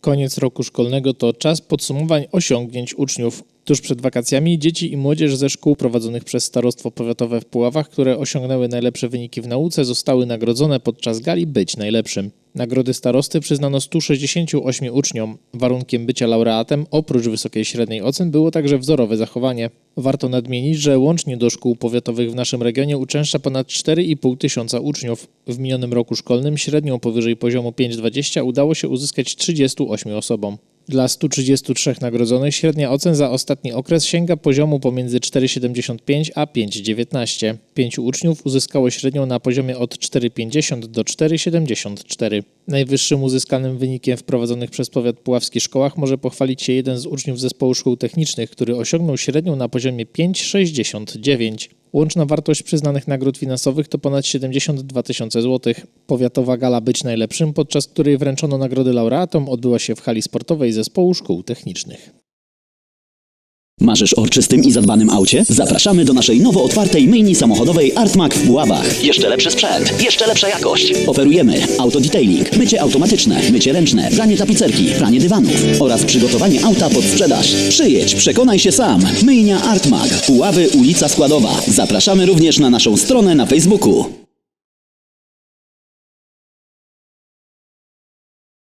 Koniec roku szkolnego to czas podsumowań osiągnięć uczniów. Tuż przed wakacjami dzieci i młodzież ze szkół prowadzonych przez Starostwo Powiatowe w Puławach, które osiągnęły najlepsze wyniki w nauce, zostały nagrodzone podczas gali Być Najlepszym. Nagrody starosty przyznano 168 uczniom. Warunkiem bycia laureatem, oprócz wysokiej średniej ocen, było także wzorowe zachowanie. Warto nadmienić, że łącznie do szkół powiatowych w naszym regionie uczęszcza ponad 4,5 tysiąca uczniów. W minionym roku szkolnym średnią powyżej poziomu 5,20 udało się uzyskać 38 osobom. Dla 133 nagrodzonych średnia ocen za ostatni okres sięga poziomu pomiędzy 4,75 a 5,19. Pięciu uczniów uzyskało średnią na poziomie od 4,50 do 4,74. Najwyższym uzyskanym wynikiem w prowadzonych przez powiat puławski szkołach może pochwalić się jeden z uczniów zespołu szkół technicznych, który osiągnął średnią na poziomie 5,69. Łączna wartość przyznanych nagród finansowych to ponad 72 tysiące złotych. Powiatowa gala Być Najlepszym, podczas której wręczono nagrody laureatom, odbyła się w hali sportowej zespołu szkół technicznych. Marzysz o czystym i zadbanym aucie? Zapraszamy do naszej nowo otwartej myjni samochodowej Artmak w Puławach. Jeszcze lepszy sprzęt, jeszcze lepsza jakość. Oferujemy autodetailing, mycie automatyczne, mycie ręczne, pranie tapicerki, pranie dywanów oraz przygotowanie auta pod sprzedaż. Przyjedź, przekonaj się sam. Myjnia Artmak, Puławy, ulica Składowa. Zapraszamy również na naszą stronę na Facebooku.